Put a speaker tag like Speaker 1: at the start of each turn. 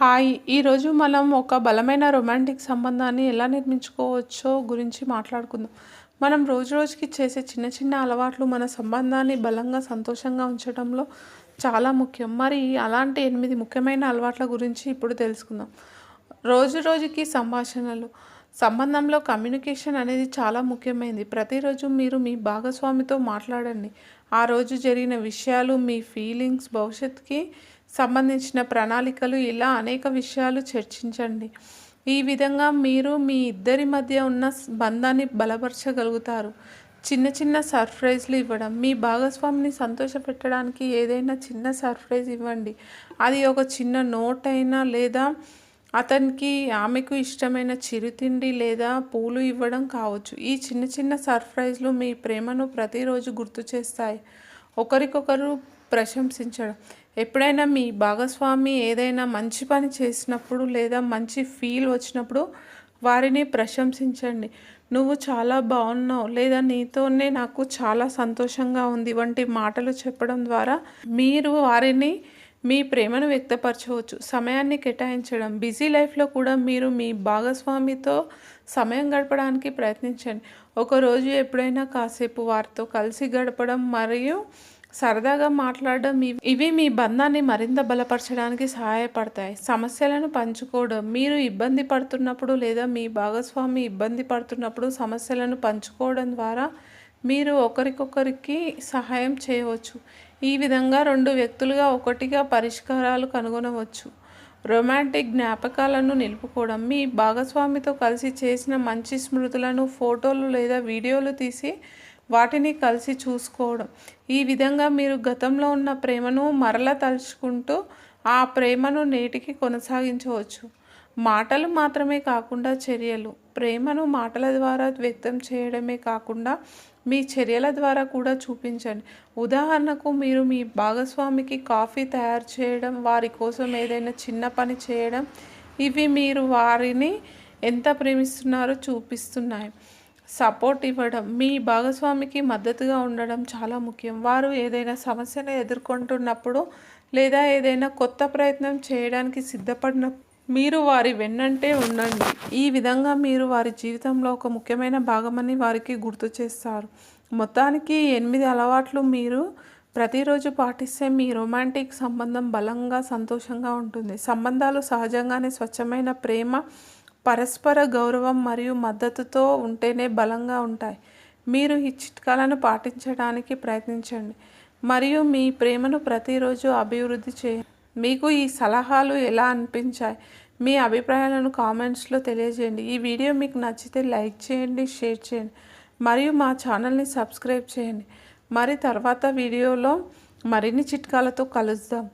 Speaker 1: Hi ఈరోజు మనం ఒక బలమైన రొమాంటిక్ సంబంధాన్ని ఎలా నిర్మించుకోవచ్చో గురించి మాట్లాడుకుందాం. మనం రోజు రోజుకి చేసే చిన్న చిన్న అలవాట్లు మన సంబంధాన్ని బలంగా సంతోషంగా ఉంచడంలో చాలా ముఖ్యం. మరి అలాంటి ఎనిమిది ముఖ్యమైన అలవాట్ల గురించి ఇప్పుడు తెలుసుకుందాం. రోజు రోజుకి సంభాషణలు. సంబంధంలో కమ్యూనికేషన్ అనేది చాలా ముఖ్యమైనది ప్రతిరోజు మీరు మీ భాగస్వామితో మాట్లాడండి. ఆ రోజు జరిగిన విషయాలు మీ ఫీలింగ్స్ భవిష్యత్తుకి సంబంధించిన ప్రణాళికలు ఇలా అనేక విషయాలు చర్చించండి. ఈ విధంగా మీరు మీ ఇద్దరి మధ్య ఉన్న బంధాన్ని బలపరచగలుగుతారు. చిన్న చిన్న సర్ప్రైజ్లు ఇవ్వడం మీ భాగస్వామిని సంతోషపెట్టడానికి ఏదైనా చిన్న సర్ప్రైజ్ ఇవ్వండి. అది ఒక చిన్న నోట్ అయినా లేదా అతనికి ఆమెకు ఇష్టమైన చిరుతిండి లేదా పూలు ఇవ్వడం కావచ్చు. ఈ చిన్న చిన్న సర్ప్రైజ్లు మీ ప్రేమను ప్రతిరోజు గుర్తు చేస్తాయి. ఒకరికొకరు ప్రశంసించడం. ఎప్పుడైనా మీ భాగస్వామి ఏదైనా మంచి పని చేసినప్పుడు లేదా మంచి ఫీల్ వచ్చినప్పుడు వారిని ప్రశంసించండి. నువ్వు చాలా బాగున్నావు లేదా నీతోనే నాకు చాలా సంతోషంగా ఉంది వంటి మాటలు చెప్పడం ద్వారా మీరు వారిని మీ ప్రేమను వ్యక్తపరచవచ్చు. సమయాన్ని కేటాయించడం. బిజీ లైఫ్లో కూడా మీరు మీ భాగస్వామితో సమయం గడపడానికి ప్రయత్నించండి. ఒకరోజు ఎప్పుడైనా కాసేపు వారితో కలిసి గడపడం మరియు సరదాగా మాట్లాడడం ఇవి- ఇవి మీ బంధాన్ని మరింత బలపరచడానికి సహాయపడతాయి. సమస్యలను పంచుకోవడం మీరు ఇబ్బంది పడుతున్నప్పుడు లేదా మీ భాగస్వామి ఇబ్బంది పడుతున్నప్పుడు సమస్యలను పంచుకోవడం ద్వారా మీరు ఒకరికొకరికి సహాయం చేయవచ్చు. ఈ విధంగా రెండు వ్యక్తులుగా ఒకటిగా పరిష్కారాలు కనుగొనవచ్చు. రొమాంటిక్ జ్ఞాపకాలను నిలుపుకోవడం మీ భాగస్వామితో కలిసి చేసిన మంచి స్మృతులను ఫోటోలు లేదా వీడియోలు తీసి వాటిని కలిసి చూసుకోవడం. ఈ విధంగా మీరు గతంలో ఉన్న ప్రేమను మరల తలుచుకుంటూ ఆ ప్రేమను నేటికి కొనసాగించవచ్చు. మాటలు మాత్రమే కాకుండా చర్యలు. ప్రేమను మాటల ద్వారా వ్యక్తం చేయడమే కాకుండా మీ చర్యల ద్వారా కూడా చూపించండి. ఉదాహరణకు మీరు మీ భాగస్వామికి కాఫీ తయారు చేయడం వారి కోసం ఏదైనా చిన్న పని చేయడం ఇవి మీరు వారిని ఎంత ప్రేమిస్తున్నారో చూపిస్తున్నాయి. సపోర్ట్ ఇవ్వడం మీ భాగస్వామికి మద్దతుగా ఉండడం చాలా ముఖ్యం. వారు ఏదైనా సమస్యను ఎదుర్కొంటున్నప్పుడు లేదా ఏదైనా కొత్త ప్రయత్నం చేయడానికి సిద్ధపడిన మీరు వారి వెన్నంటే ఉండండి. ఈ విధంగా మీరు వారి జీవితంలో ఒక ముఖ్యమైన భాగమని వారికి గుర్తు చేస్తారు. మొత్తానికి ఎనిమిది అలవాట్లు మీరు ప్రతిరోజు పాటిస్తే మీ రొమాంటిక్ సంబంధం బలంగా సంతోషంగా ఉంటుంది. సంబంధాలు సహజంగానే స్వచ్ఛమైన ప్రేమ పరస్పర గౌరవం మరియు మద్దతుతో ఉంటేనే బలంగా ఉంటాయి. మీరు ఈ చిట్కాలను పాటించడానికి ప్రయత్నించండి. మరియు మీ ప్రేమను ప్రతిరోజు అభివృద్ధి చేయండి. మీకు ఈ సలహాలు ఎలా అనిపించాయి? మీ అభిప్రాయాలను కామెంట్స్లో తెలియజేయండి. ఈ వీడియో మీకు నచ్చితే లైక్ చేయండి షేర్ చేయండి మరియు మా ఛానల్ని సబ్స్క్రైబ్ చేయండి. మరి తర్వాత వీడియోలో మరిన్ని చిట్కాలతో కలుద్దాం.